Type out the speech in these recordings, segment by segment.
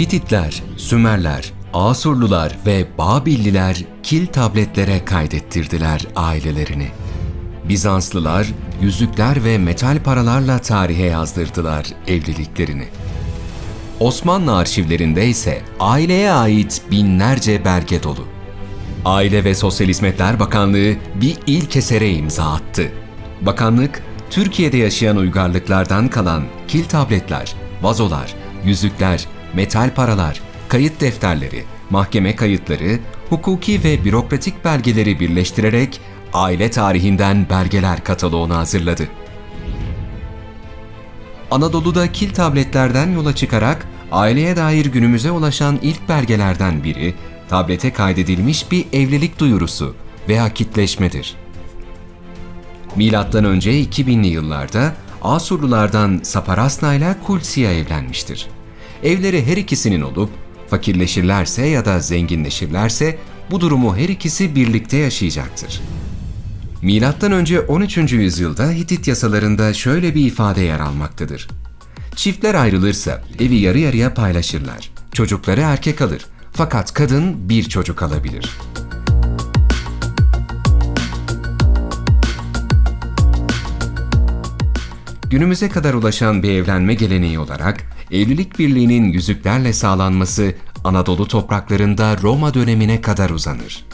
Hititler, Sümerler, Asurlular ve Babilliler kil tabletlere kaydettirdiler ailelerini. Bizanslılar yüzükler ve metal paralarla tarihe yazdırdılar evliliklerini. Osmanlı arşivlerinde ise aileye ait binlerce belge dolu. Aile ve Sosyal Hizmetler Bakanlığı bir ilk esere imza attı. Bakanlık, Türkiye'de yaşayan uygarlıklardan kalan kil tabletler, vazolar, yüzükler, metal paralar, kayıt defterleri, mahkeme kayıtları, hukuki ve bürokratik belgeleri birleştirerek aile tarihinden belgeler kataloğunu hazırladı. Anadolu'da kil tabletlerden yola çıkarak aileye dair günümüze ulaşan ilk belgelerden biri tablete kaydedilmiş bir evlilik duyurusu veya kitleşmedir. Milattan önce 2000'li yıllarda Asurlulardan Saparasna ile Kulsiya evlenmiştir. Evleri her ikisinin olup fakirleşirlerse ya da zenginleşirlerse bu durumu her ikisi birlikte yaşayacaktır. Milattan önce 13. yüzyılda Hitit yasalarında şöyle bir ifade yer almaktadır. Çiftler ayrılırsa evi yarı yarıya paylaşırlar. Çocukları erkek alır. Fakat kadın bir çocuk alabilir. Günümüze kadar ulaşan bir evlenme geleneği olarak evlilik birliğinin yüzüklerle sağlanması Anadolu topraklarında Roma dönemine kadar uzanır.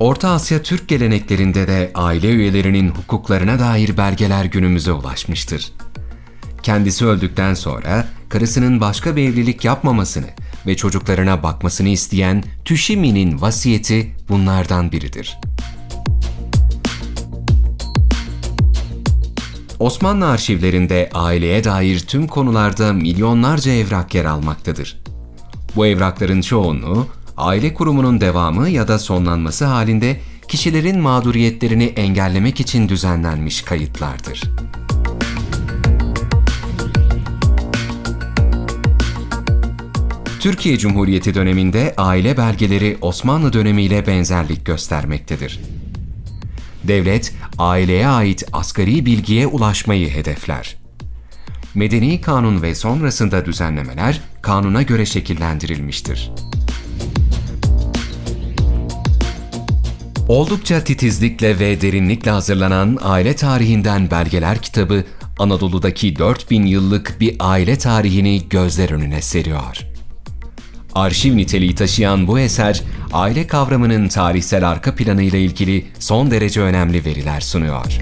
Orta Asya Türk geleneklerinde de aile üyelerinin hukuklarına dair belgeler günümüze ulaşmıştır. Kendisi öldükten sonra karısının başka bir evlilik yapmamasını ve çocuklarına bakmasını isteyen Tüşimi'nin vasiyeti bunlardan biridir. Osmanlı arşivlerinde aileye dair tüm konularda milyonlarca evrak yer almaktadır. Bu evrakların çoğunluğu aile kurumunun devamı ya da sonlanması halinde kişilerin mağduriyetlerini engellemek için düzenlenmiş kayıtlardır. Türkiye Cumhuriyeti döneminde aile belgeleri Osmanlı dönemiyle benzerlik göstermektedir. Devlet, aileye ait asgari bilgiye ulaşmayı hedefler. Medeni kanun ve sonrasında düzenlemeler kanuna göre şekillendirilmiştir. Oldukça titizlikle ve derinlikle hazırlanan Aile Tarihinden Belgeler kitabı, Anadolu'daki 4000 yıllık bir aile tarihini gözler önüne seriyor. Arşiv niteliği taşıyan bu eser, aile kavramının tarihsel arka planı ile ilgili son derece önemli veriler sunuyor.